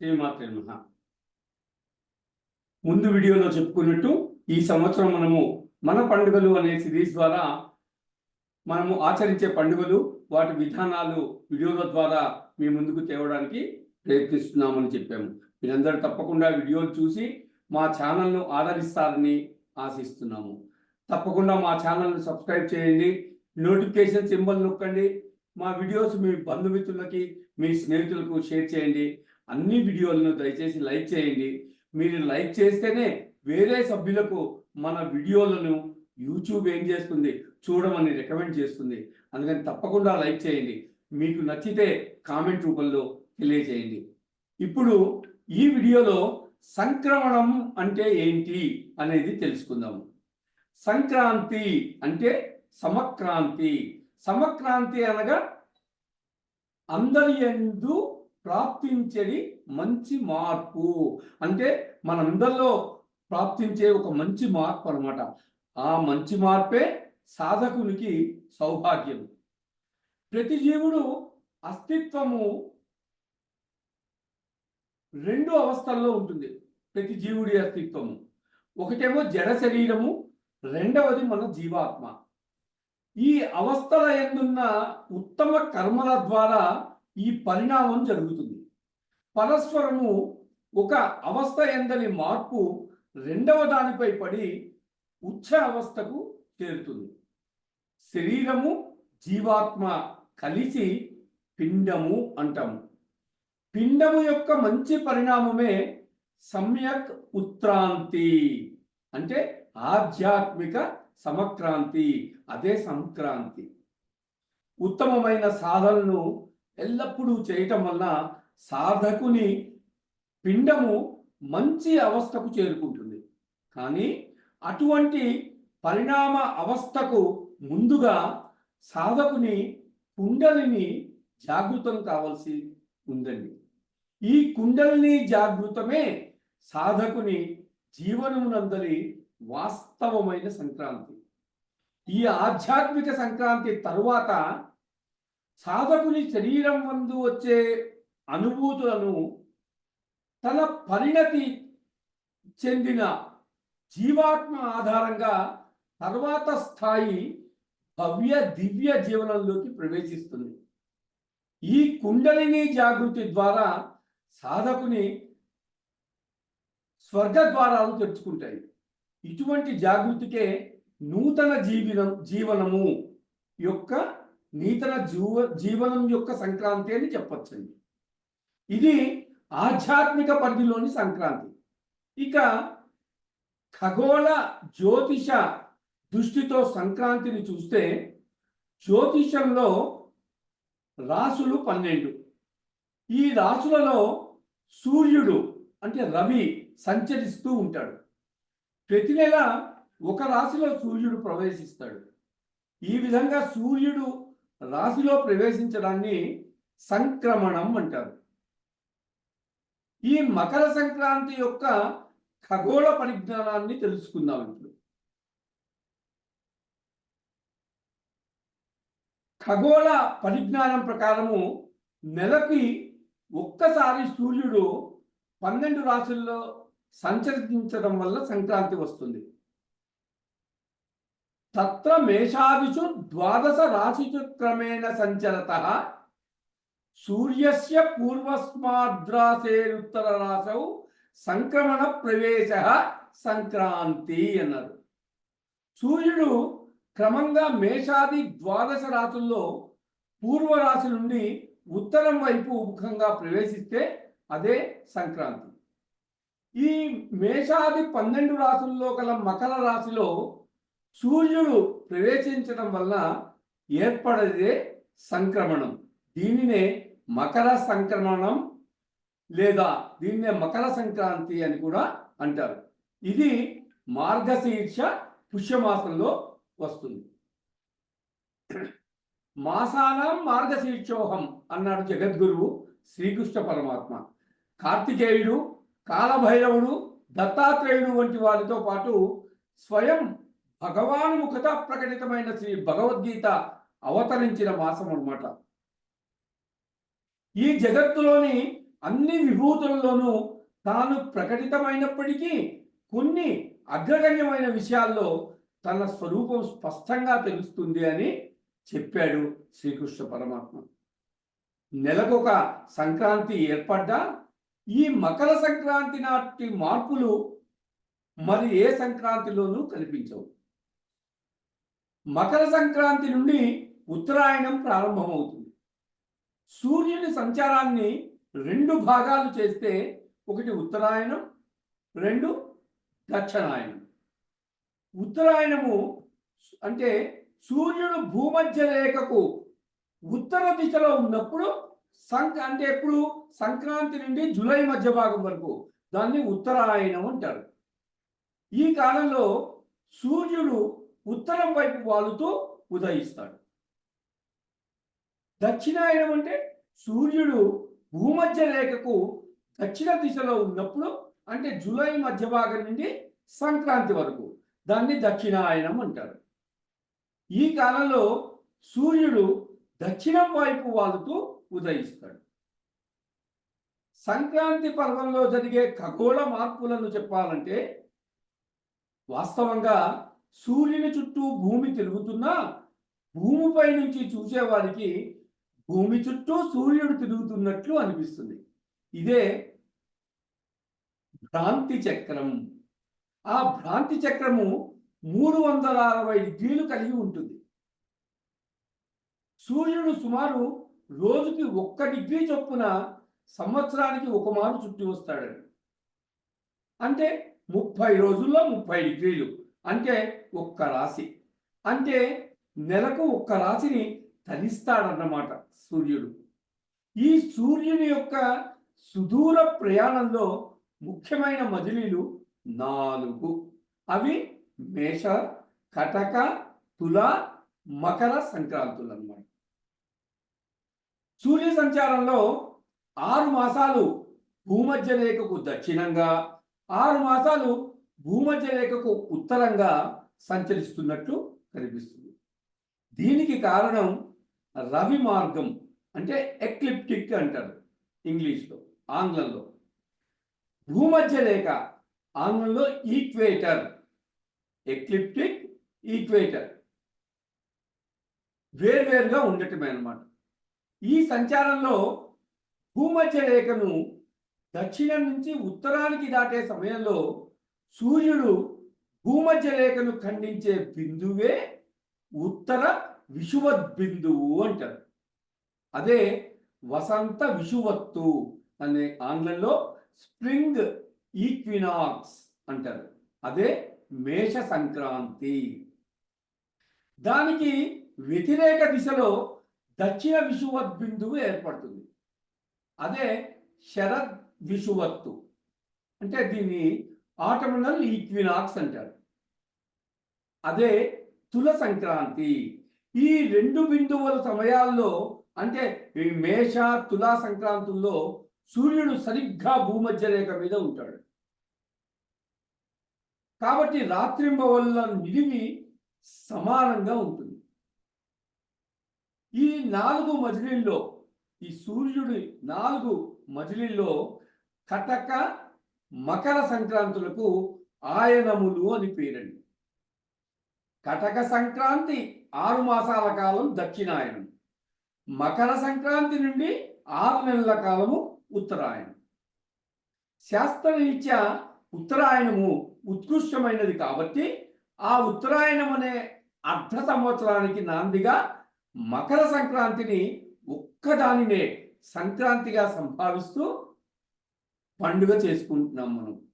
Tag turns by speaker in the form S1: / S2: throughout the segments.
S1: శ్రీమాత్రే ముందు వీడియోలో చెప్పుకున్నట్టు ఈ సంవత్సరం మనము మన పండుగలు అనే సిరీస్ ద్వారా మనము ఆచరించే పండుగలు వాటి విధానాలు వీడియోల ద్వారా మీ ముందుకు తేవడానికి ప్రయత్నిస్తున్నామని చెప్పాము. మీరందరూ తప్పకుండా వీడియోలు చూసి మా ఛానల్ను ఆదరిస్తారని ఆశిస్తున్నాము. తప్పకుండా మా ఛానల్ను సబ్స్క్రైబ్ చేయండి నోటిఫికేషన్ సింబల్ నొక్కండి మా వీడియోస్ మీ బంధుమిత్రులకి మీ స్నేహితులకు షేర్ చేయండి. అన్ని వీడియోలను దయచేసి లైక్ చేయండి. మీరు లైక్ చేస్తేనే వేరే సభ్యులకు మన వీడియోలను యూట్యూబ్ ఏం చేస్తుంది? చూడమని రికమెండ్ చేస్తుంది. అందుకని తప్పకుండా లైక్ చేయండి. మీకు నచ్చితే కామెంట్ రూపంలో తెలియజేయండి. ఇప్పుడు ఈ వీడియోలో సంక్రమణం అంటే ఏంటి అనేది తెలుసుకుందాము సంక్రాంతి అంటే సమక్రాంతి. సమక్రాంతి అనగా అందరి ఎందు ప్రాప్తించేది మంచి మార్పు. అంటే మనందరిలో ప్రాప్తించే ఒక మంచి మార్పు అన్నమాట. ఆ మంచి మార్పే సాధకునికి సౌభాగ్యం ప్రతి జీవుడు అస్తిత్వము రెండు అవస్థల్లో ఉంటుంది. ప్రతి జీవుడి అస్తిత్వము. ఒకటేమో జడ శరీరము రెండవది మన జీవాత్మ. ఈ అవస్థల ఎందున్న ఉత్తమ కర్మల ద్వారా ఈ పరిణామం జరుగుతుంది. పరస్పరము ఒక అవస్థ ఎందని మార్పు రెండవ దానిపై పడి ఉచ్చ అవస్థకు చేరుతుంది. శరీరము జీవాత్మ కలిసి పిండము అంటాము. పిండము యొక్క మంచి పరిణామమే సమ్యక్ ఉత్క్రాంతి అంటే ఆధ్యాత్మిక సమక్రాంతి అదే సంక్రాంతి. ఉత్తమమైన సాధనను ఎల్లప్పుడూ చేయటం వల్ల సాధకుని పిండము మంచి అవస్థకు చేరుకుంటుంది. కానీ అటువంటి పరిణామ అవస్థకు ముందుగా సాధకుని కుండలిని జాగృతం కావాల్సి ఉందండి. ఈ కుండలిని జాగృతమే సాధకుని జీవనమునందరి వాస్తవమైన సంక్రాంతి. ఈ ఆధ్యాత్మిక సంక్రాంతి తరువాత సాధకుని శరీరం ముందు వచ్చే అనుభూతులను తన పరిణతి చెందిన జీవాత్మ ఆధారంగా తర్వాత స్థాయి భవ్య దివ్య జీవనంలోకి ప్రవేశిస్తుంది. ఈ కుండలిని జాగృతి ద్వారా సాధకుని స్వర్గ ద్వారాలు తెరుచుకుంటాయి. ఇటువంటి జాగృతికే నూతన జీవనం జీవనము యొక్క నూతన జీవ జీవనం యొక్క సంక్రాంతి అని చెప్పచ్చండి. ఇది ఆధ్యాత్మిక పరిధిలోని సంక్రాంతి. ఇక ఖగోళ జ్యోతిష దృష్టితో సంక్రాంతిని చూస్తే జ్యోతిషంలో రాసులు పన్నెండు. ఈ రాసులలో సూర్యుడు అంటే రవి సంచరిస్తూ ఉంటాడు. ప్రతి నెల ఒక రాశిలో సూర్యుడు ప్రవేశిస్తాడు. ఈ విధంగా సూర్యుడు రాశిలో ప్రవేశించడాన్ని సంక్రమణం అంటారు. ఈ మకర సంక్రాంతి యొక్క ఖగోళ పరిజ్ఞానాన్ని తెలుసుకుందాం ఇప్పుడు. ఖగోళ పరిజ్ఞానం ప్రకారము నెలకి ఒక్కసారి సూర్యుడు పన్నెండు రాశుల్లో సంచరించడం వల్ల సంక్రాంతి వస్తుంది. తత్ర మేషాదిషు ద్వాదశ రాశిషు క్రమేణ సంచరత సూర్యస్య పూర్వస్మాద్రాసేరుత్తర రాశౌ సంక్రమణ ప్రవేశ సంక్రాంతి అన్నారు. సూర్యుడు క్రమంగా మేషాది ద్వాదశ రాశుల్లో పూర్వ రాశి నుండి ఉత్తరం వైపు ముఖంగా ప్రవేశిస్తే అదే సంక్రాంతి. ఈ మేషాది పన్నెండు రాశుల్లో గల మకర రాశిలో సూర్యుడు ప్రవేశించడం వల్ల ఏర్పడేదే సంక్రమణం. దీనినే మకర సంక్రమణం లేదా దీన్నే మకర సంక్రాంతి అని కూడా అంటారు. ఇది మార్గశీర్ష పుష్యమాసంలో వస్తుంది. మాసానం మార్గశీర్షోహం అన్నాడు జగద్గురువు శ్రీకృష్ణ పరమాత్మ. కార్తికేయుడు కాలభైరవుడు దత్తాత్రేయుడు వంటి వారితో పాటు స్వయం భగవాను ముఖత ప్రకటితమైన శ్రీ భగవద్గీత అవతరించిన మాసం అన్నమాట. ఈ జగత్తులోని అన్ని విభూతులలోనూ తాను ప్రకటితమైనప్పటికీ కొన్ని అగ్రగణ్యమైన విషయాల్లో తన స్వరూపం స్పష్టంగా తెలుస్తుంది అని చెప్పాడు శ్రీకృష్ణ పరమాత్మ. నెలకొక సంక్రాంతి ఏర్పడ్డా ఈ మకర సంక్రాంతి నాటి మార్పులు మరి ఏ సంక్రాంతిలోనూ కనిపించవు. మకర సంక్రాంతి నుండి ఉత్తరాయణం ప్రారంభమవుతుంది. సూర్యుని సంచారాన్ని రెండు భాగాలు చేస్తే ఒకటి ఉత్తరాయణం రెండు దక్షిణాయనం ఉత్తరాయణము అంటే సూర్యుడు భూమధ్య రేఖకు ఉత్తర దిశలో ఉన్నప్పుడు సంక అంటే ఎప్పుడు? సంక్రాంతి నుండి జూలై మధ్య భాగం వరకు. దాన్ని ఉత్తరాయణం అంటారు. ఈ కాలంలో సూర్యుడు ఉత్తరం వైపు వాలుతూ ఉదయిస్తాడు. దక్షిణాయనం అంటే సూర్యుడు భూమధ్య రేఖకు దక్షిణ దిశలో ఉన్నప్పుడు అంటే జూలై మధ్య భాగం నుండి సంక్రాంతి వరకు దాన్ని దక్షిణాయనం అంటారు. ఈ కాలంలో సూర్యుడు దక్షిణం వైపు వాలుతూ ఉదయిస్తాడు. సంక్రాంతి పర్వంలో జరిగే ఖగోళ మార్పులను చెప్పాలంటే వాస్తవంగా సూర్యుని చుట్టూ భూమి తిరుగుతున్నా భూమిపై నుంచి చూసేవారికి భూమి చుట్టూ సూర్యుడు తిరుగుతున్నట్లు అనిపిస్తుంది. ఇదే భ్రాంతి చక్రం. ఆ భ్రాంతి చక్రము మూడు వందల అరవై డిగ్రీలు కలిగి ఉంటుంది. సూర్యుడు సుమారు రోజుకి ఒక్క డిగ్రీ చొప్పున సంవత్సరానికి ఒక మారు చుట్టి వస్తాడని అంటే ముప్పై రోజుల్లో ముప్పై డిగ్రీలు. అంటే ఒక్క రాశి. అంటే నెలకు ఒక్క రాశిని తరిస్తాడన్నమాట సూర్యుడు. ఈ సూర్యుని యొక్క సుదూర ప్రయాణంలో ముఖ్యమైన మజిలీలు నాలుగు. అవి మేష కటక తుల మకర సంక్రాంతులు అన్నమాట సూర్య సంచారంలో ఆరు మాసాలు భూమధ్య రేఖకు దక్షిణంగా ఆరు మాసాలు భూమధ్య రేఖకు ఉత్తరంగా సంచరిస్తున్నట్లు కనిపిస్తుంది. దీనికి కారణం రవి మార్గం అంటే ఎక్లిప్టిక్ అంటారు ఇంగ్లీష్లో ఆంగ్లంలో. భూమధ్య రేఖ ఆంగ్లంలో ఈక్వేటర్. Ecliptic equator. వేర్వేరుగా ఉండటమే అనమాట ఈ సంచారంలో భూమధ్య రేఖను దక్షిణం నుంచి ఉత్తరానికి దాటే సమయంలో సూర్యుడు భూమధ్య రేఖను ఖండించే బిందువే ఉత్తర విషువత్ బిందువు అంటారు. అదే వసంత విషువత్తు అనే ఆంగ్లంలో స్ప్రింగ్ ఈక్వినాక్స్ అంటారు. అదే మేష సంక్రాంతి. దానికి వ్యతిరేక దిశలో దక్షిణ విషువత్ బిందువు ఏర్పడుతుంది. అదే శరద్ విషువత్తు. అంటే దీన్ని ఆటమునల్ ఈక్వినాక్స్ అంటారు. అదే తుల సంక్రాంతి. ఈ రెండు బిందువుల సమయాల్లో అంటే ఈ మేష తులా సంక్రాంతుల్లో సూర్యుడు సరిగ్గా భూమధ్య రేఖ మీద ఉంటాడు. కాబట్టి రాత్రింబ వల్ల నిడివి సమానంగా ఉంటుంది. ఈ నాలుగు మజిలీల్లో ఈ సూర్యుడి నాలుగు మజిలీల్లో కటక మకర సంక్రాంతులకు ఆయనములు అని పేరండి. కటక సంక్రాంతి ఆరు మాసాల కాలం దక్షిణాయనం. మకర సంక్రాంతి నుండి ఆరు నెలల కాలము ఉత్తరాయణం. శాస్త్రరీత్యా ఉత్తరాయణము ఉత్కృష్టమైనది కాబట్టి ఆ ఉత్తరాయణం అనే అర్ధ సంవత్సరానికి నాందిగా మకర సంక్రాంతిని ఒక్కదానినే సంక్రాంతిగా సంభావిస్తూ పండుగ చేసుకుంటున్నాం మనం.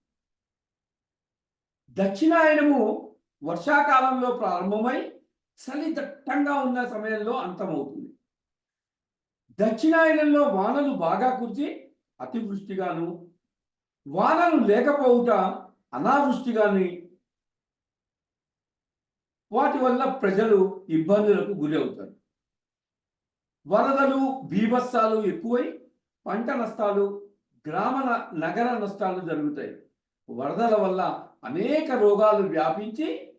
S1: దక్షిణాయనము వర్షాకాలంలో ప్రారంభమై చలి దట్టంగా ఉన్న సమయంలో అంతమవుతుంది. దక్షిణాయనంలో వానలు బాగా కురిచి అతివృష్టిగాను వానలు లేకపోవుట అనావృష్టిగాని వాటి వల్ల ప్రజలు ఇబ్బందులకు గురి అవుతారు. వరదలు బీభత్సాలు ఎక్కువై పంట నష్టాలు గ్రామ నగర నష్టాలు జరుగుతాయి. వరదల వల్ల అనేక రోగాలు వ్యాపించి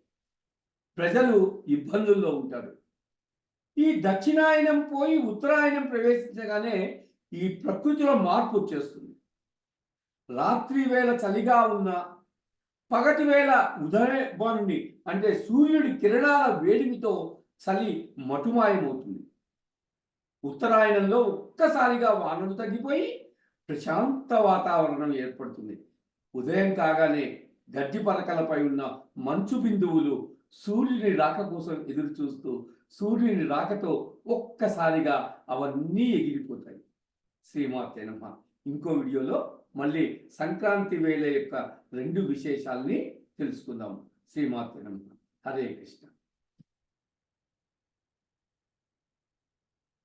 S1: ప్రజలు ఇబ్బందుల్లో ఉంటారు. ఈ దక్షిణాయనం పోయి ఉత్తరాయణం ప్రవేశించగానే ఈ ప్రకృతిలో మార్పు వచ్చేస్తుంది. రాత్రి వేళ చలిగా ఉన్న పగటి వేళ ఉదయభానుని అంటే సూర్యుడి కిరణాల వేడిమితో చలి మటుమాయమవుతుంది. ఉత్తరాయణంలో ఒక్కసారిగా వానలు తగ్గిపోయి ప్రశాంత వాతావరణం ఏర్పడుతుంది. ఉదయం కాగానే గడ్డి పరకలపై ఉన్న మంచు బిందువులు సూర్యుని రాక కోసం ఎదురు చూస్తూ సూర్యుని రాకతో ఒక్కసారిగా అవన్నీ ఎగిరిపోతాయి. శ్రీమాతే నమ్మ ఇంకో వీడియోలో మళ్ళీ సంక్రాంతి వేళ యొక్క రెండు విశేషాలని తెలుసుకుందాం. శ్రీమాతే నమ్మ హరే కృష్ణ.